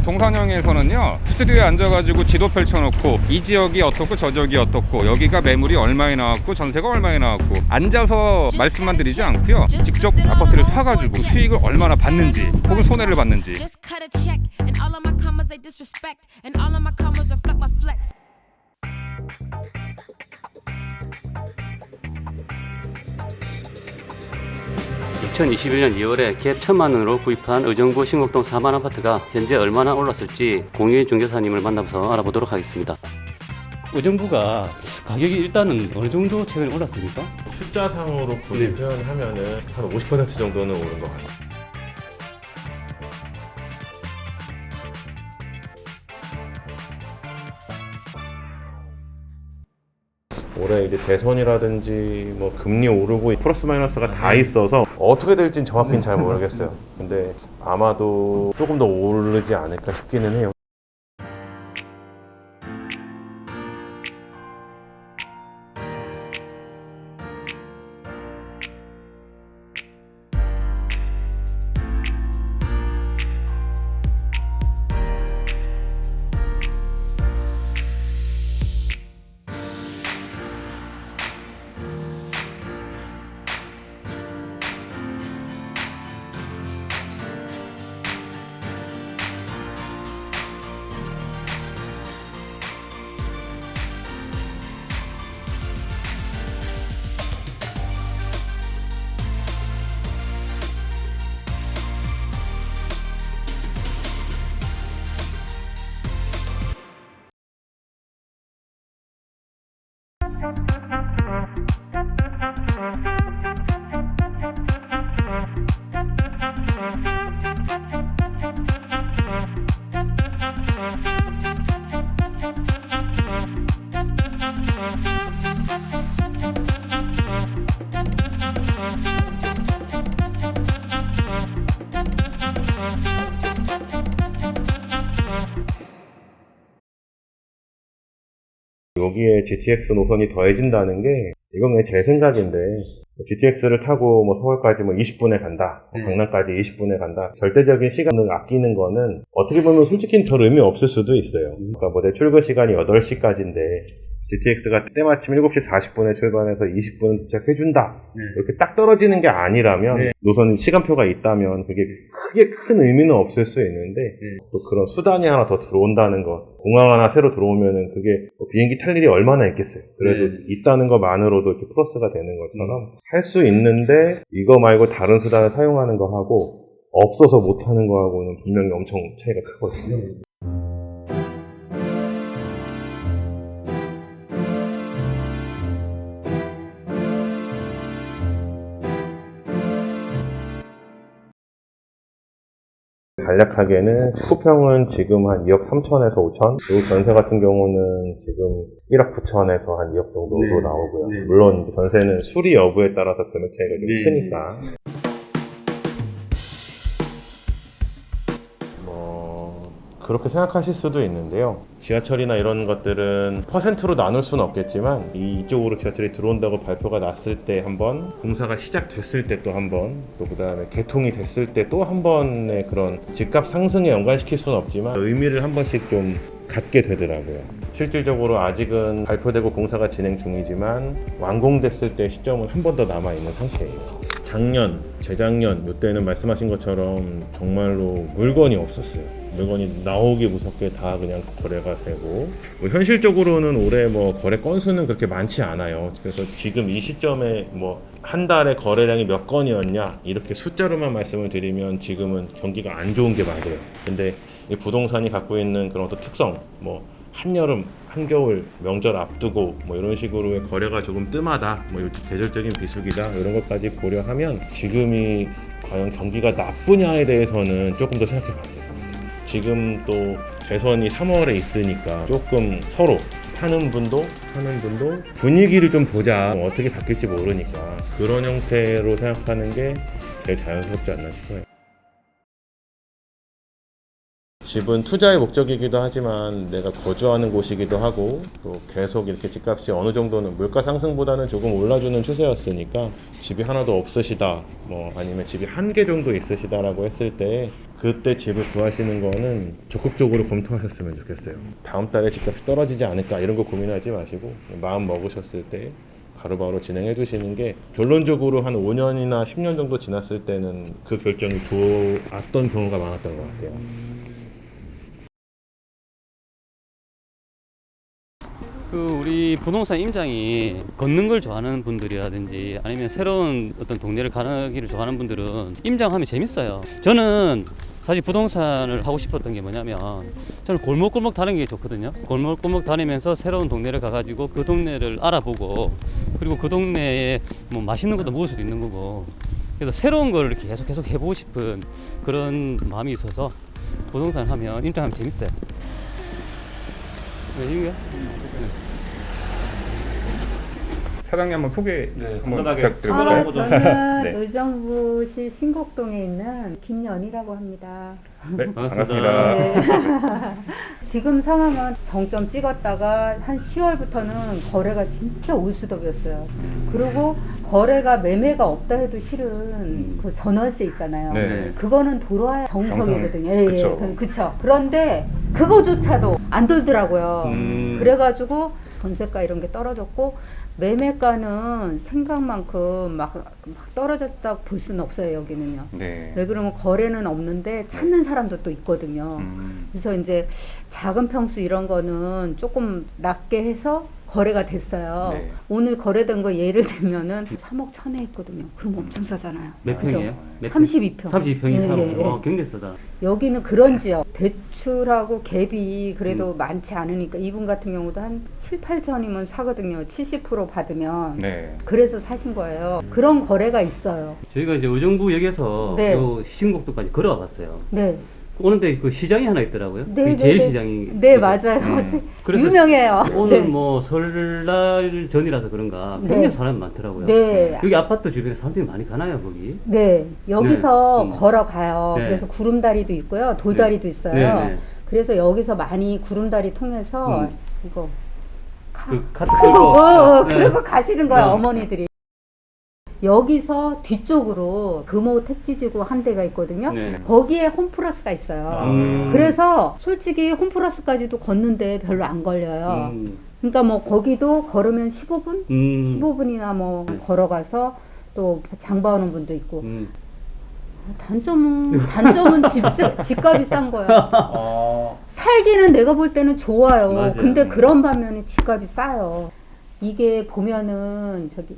동산형에서는요 스튜디오에 앉아가지고 지도 펼쳐놓고 이 지역이 어떻고 저 지역이 어떻고 여기가 매물이 얼마에 나왔고 전세가 얼마에 나왔고 앉아서 말씀만 드리지 않고요 직접 아파트를 사가지고 수익을 얼마나 받는지 혹은 손해를 받는지 2021년 2월에 갭 천만 원으로 구입한 의정부 신곡동 4만 아파트가 현재 얼마나 올랐을지 공유의 중개사님을 만나서 알아보도록 하겠습니다. 의정부가 가격이 일단은 어느 정도 최근에 올랐습니까? 숫자상으로 굳이 네. 표현하면은 한 50% 정도는 오른 것 같아요. 올해 이제 대선이라든지 뭐 금리 오르고 플러스 마이너스가 다 있어서 어떻게 될진 정확히는 잘 모르겠어요. 근데 아마도 조금 더 오르지 않을까 싶기는 해요. 여기에 GTX 노선이 더해진다는 게 이건 그냥 제 생각인데 GTX를 타고 뭐 서울까지 뭐 20분에 간다, 뭐 네. 강남까지 20분에 간다. 절대적인 시간을 아끼는 거는 어떻게 보면 솔직히 별 의미 없을 수도 있어요. 그러니까 뭐 내 출근 시간이 8시까지인데 GTX가 때마침 7시 40분에 출발해서 20분 도착해준다. 이렇게 딱 떨어지는 게 아니라면 네. 노선 시간표가 있다면 그게 크게 큰 의미는 없을 수 있는데 또 그런 수단이 하나 더 들어온다는 것 공항 하나 새로 들어오면은 그게 뭐 비행기 탈 일이 얼마나 있겠어요 그래도 네. 있다는 것만으로도 이렇게 플러스가 되는 것처럼 할 수 있는데 이거 말고 다른 수단을 사용하는 거 하고 없어서 못 하는 거하고는 분명히 엄청 차이가 크거든요 간략하게는 19평은 지금 한 2억 3천에서 5천 그리고 전세 같은 경우는 지금 1억 9천에서 한 2억 정도도 네. 나오고요 네. 물론 전세는 수리 여부에 따라서 금액 차이가 좀 네. 크니까 그렇게 생각하실 수도 있는데요 지하철이나 이런 것들은 퍼센트로 나눌 수는 없겠지만 이쪽으로 지하철이 들어온다고 발표가 났을 때 한번 공사가 시작됐을 때 또 한번 또 그다음에 개통이 됐을 때 또 한 번의 그런 집값 상승에 연관시킬 수는 없지만 의미를 한 번씩 좀 갖게 되더라고요. 실질적으로 아직은 발표되고 공사가 진행 중이지만 완공됐을 때 시점은 한 번 더 남아 있는 상태예요. 작년, 재작년 이때는 말씀하신 것처럼 정말로 물건이 없었어요. 물건이 나오기 무섭게 다 그냥 거래가 되고 뭐 현실적으로는 올해 뭐 거래 건수는 그렇게 많지 않아요. 그래서 지금 이 시점에 뭐 한 달에 거래량이 몇 건이었냐 이렇게 숫자로만 말씀을 드리면 지금은 경기가 안 좋은 게 맞아요. 근데 이 부동산이 갖고 있는 그런 어떤 특성 뭐 한여름, 한겨울, 명절 앞두고 뭐 이런 식으로의 거래가 조금 뜸하다, 뭐 계절적인 비수기다 이런 것까지 고려하면 지금이 과연 경기가 나쁘냐에 대해서는 조금 더 생각해 봐야 돼요. 지금 또 대선이 3월에 있으니까 조금 서로 사는 분도 사는 분도 분위기를 좀 보자 뭐 어떻게 바뀔지 모르니까 그런 형태로 생각하는 게 제일 자연스럽지 않나 싶어요. 집은 투자의 목적이기도 하지만 내가 거주하는 곳이기도 하고 또 계속 이렇게 집값이 어느 정도는 물가 상승보다는 조금 올라주는 추세였으니까 집이 하나도 없으시다 뭐 아니면 집이 한 개 정도 있으시다라고 했을 때 그때 집을 구하시는 거는 적극적으로 검토하셨으면 좋겠어요. 다음 달에 집값이 떨어지지 않을까 이런 거 고민하지 마시고 마음 먹으셨을 때 바로바로 진행해 주시는 게 결론적으로 한 5년이나 10년 정도 지났을 때는 그 결정이 좋았던 경우가 많았던 것 같아요. 그 우리 부동산 임장이 걷는 걸 좋아하는 분들이라든지 아니면 새로운 어떤 동네를 가기를 좋아하는 분들은 임장하면 재밌어요. 저는 사실 부동산을 하고 싶었던 게 뭐냐면 저는 골목골목 다니는 게 좋거든요. 골목골목 다니면서 새로운 동네를 가가지고 그 동네를 알아보고 그리고 그 동네에 뭐 맛있는 것도 먹을 수도 있는 거고 그래서 새로운 걸 이렇게 계속 계속 해보고 싶은 그런 마음이 있어서 부동산 하면 임장하면 재밌어요. 네, 이거요? 사장님 한번 소개 네, 한번 간단하게. 부탁드려볼까요? 아. 저는 네. 의정부시 신곡동에 있는 김연이라고 합니다. 네, 반갑습니다. 반갑습니다. 지금 상황은 정점 찍었다가 한 10월부터는 거래가 진짜 올수더비였어요. 그리고 거래가 매매가 없다 해도 실은 그 전월세 있잖아요. 네. 그거는 돌아야 정성이거든요. 예, 예. 그쵸. 그- 그쵸. 그런데 그거조차도 안 돌더라고요. 음. 그래가지고 전세가 이런 게 떨어졌고 매매가는 생각만큼 막, 막 떨어졌다 볼 수는 없어요 여기는요. 네. 왜 그러면 거래는 없는데 찾는 사람도 또 있거든요. 음, 그래서 이제 작은 평수 이런 거는 조금 낮게 해서 거래가 됐어요. 네. 오늘 거래된 거 예를 들면은 3억 천에 했거든요. 그럼 엄청 싸잖아요. 몇 그죠? 평이에요? 몇 평? 32평. 32평이 예, 사고. 예, 예. 와, 굉장히 싸다. 여기는 그런 지역 대출하고 갭이 그래도 음. 많지 않으니까 이분 같은 경우도 한 7, 8천이면 사거든요. 70% 받으면. 네. 그래서 사신 거예요. 그런 거래가 있어요. 저희가 이제 의정부역에서 네. 요 시신곡도까지 걸어와 봤어요. 네. 오는데 그 시장이 하나 있더라고요. 네, 네, 제일 네. 시장이. 네? 맞아요. 음. 그래서 유명해요. 오늘 네. 뭐 설날 전이라서 그런가 네. 굉장히 사람이 많더라고요. 네. 여기 아파트 주변에 사람들이 많이 가나요, 거기? 네, 여기서 네. 음. 걸어가요. 네. 그래서 구름다리도 있고요, 돌다리도 있어요. 네, 네. 그래서 여기서 많이 구름다리 통해서 음. 이거 카, 그 카트 어, 끌고. 어, 네. 그러고 가시는 거예요, 네. 어머니들이. 여기서 뒤쪽으로 금호 택지지구 한 대가 있거든요. 네. 거기에 홈플러스가 있어요. 음. 그래서 솔직히 홈플러스까지도 걷는데 별로 안 걸려요. 음. 그러니까 뭐 거기도 걸으면 15분? 음. 15분이나 뭐 걸어가서 또 장봐오는 분도 있고 음. 단점은 단점은 집 집값이 싼 거야. 어, 살기는 내가 볼 때는 좋아요. 맞아요. 근데 그런 반면에 집값이 싸요. 이게 보면은 저기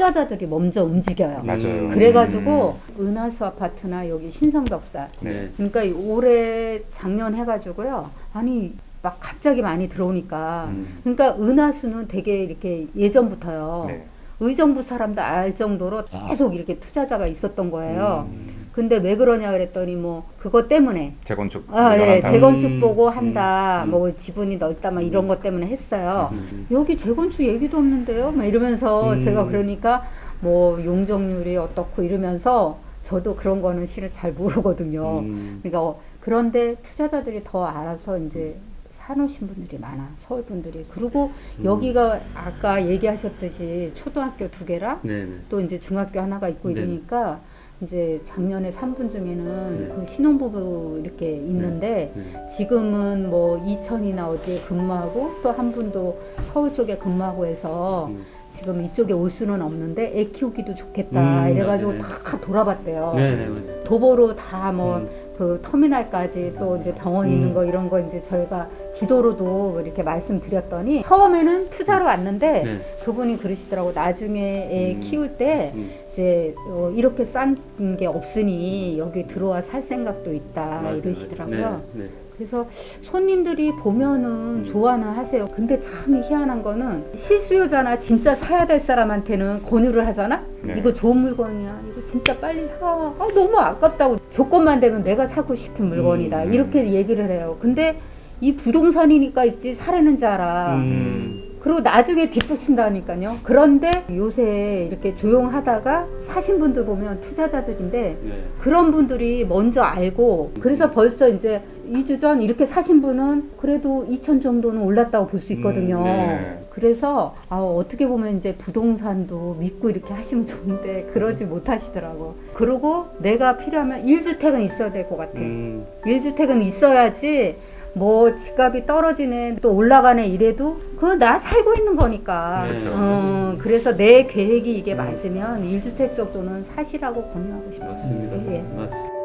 투자자들이 먼저 움직여요. 맞아요. 그래가지고 은하수 아파트나 여기 신성덕사. 네. 그러니까 올해 작년 해가지고요. 아니 막 갑자기 많이 들어오니까. 음. 그러니까 은하수는 되게 이렇게 예전부터요. 네. 의정부 사람도 알 정도로 계속 이렇게 투자자가 있었던 거예요. 음. 근데 왜 그러냐 그랬더니 뭐 그것 때문에 재건축. 아, 예. 재건축 음, 보고 음, 한다. 음. 뭐 지분이 넓다. 막 이런 것 때문에 했어요. 음. 여기 재건축 얘기도 없는데요. 막 이러면서 음. 제가 그러니까 뭐 용적률이 어떻고 이러면서 저도 그런 거는 실은 잘 모르거든요. 음. 그러니까 어, 그런데 투자자들이 더 알아서 이제 사놓으신 분들이 많아 서울 분들이 그리고 음. 여기가 아까 얘기하셨듯이 초등학교 두 개랑 네, 네. 또 이제 중학교 하나가 있고 네. 이러니까 이제 작년에 3분 중에는 네. 그 신혼부부 이렇게 있는데 네. 지금은 뭐 이천이나 어디에 근무하고 또 한 분도 서울 쪽에 근무하고 해서 음. 지금 이쪽에 올 수는 없는데 애 키우기도 좋겠다 음, 이래가지고 네. 다 돌아봤대요. 네, 네, 맞아요. 도보로 다뭐 음. 그 터미널까지 또 이제 병원 음. 있는 거 이런 거 이제 저희가 지도로도 이렇게 말씀드렸더니 처음에는 투자로 왔는데 네. 그분이 그러시더라고 나중에 애 음. 키울 때 음. 이제 어, 이렇게 싼 게 없으니 여기 들어와 살 생각도 있다 맞아요, 이러시더라고요. 네, 네. 그래서 손님들이 보면은 좋아는 하세요. 근데 참 희한한 거는 실수요자나 진짜 사야 될 사람한테는 권유를 하잖아? 네. 이거 좋은 물건이야. 이거 진짜 빨리 사. 아, 너무 아깝다고. 조건만 되면 내가 사고 싶은 물건이다. 음. 이렇게 얘기를 해요. 근데 이 부동산이니까 있지 사려는 줄 알아. 음. 그리고 나중에 뒷북친다니까요. 그런데 요새 이렇게 조용하다가 사신 분들 보면 투자자들인데 네. 그런 분들이 먼저 알고 그래서 벌써 이제 2주 전 이렇게 사신 분은 그래도 2천 정도는 올랐다고 볼 수 있거든요. 음, 네. 그래서 아, 어떻게 보면 이제 부동산도 믿고 이렇게 하시면 좋은데 그러지 못하시더라고. 그리고 내가 필요하면 1주택은 있어야 될 것 같아. 음, 1주택은 있어야지 뭐 집값이 떨어지네 또 올라가네 이래도 그거 나 살고 있는 거니까. 네. 어, 그래서 내 계획이 이게 맞으면 1주택 정도는 사시라고 권유하고 싶어요. 맞습니다. 예, 예. 맞습니다.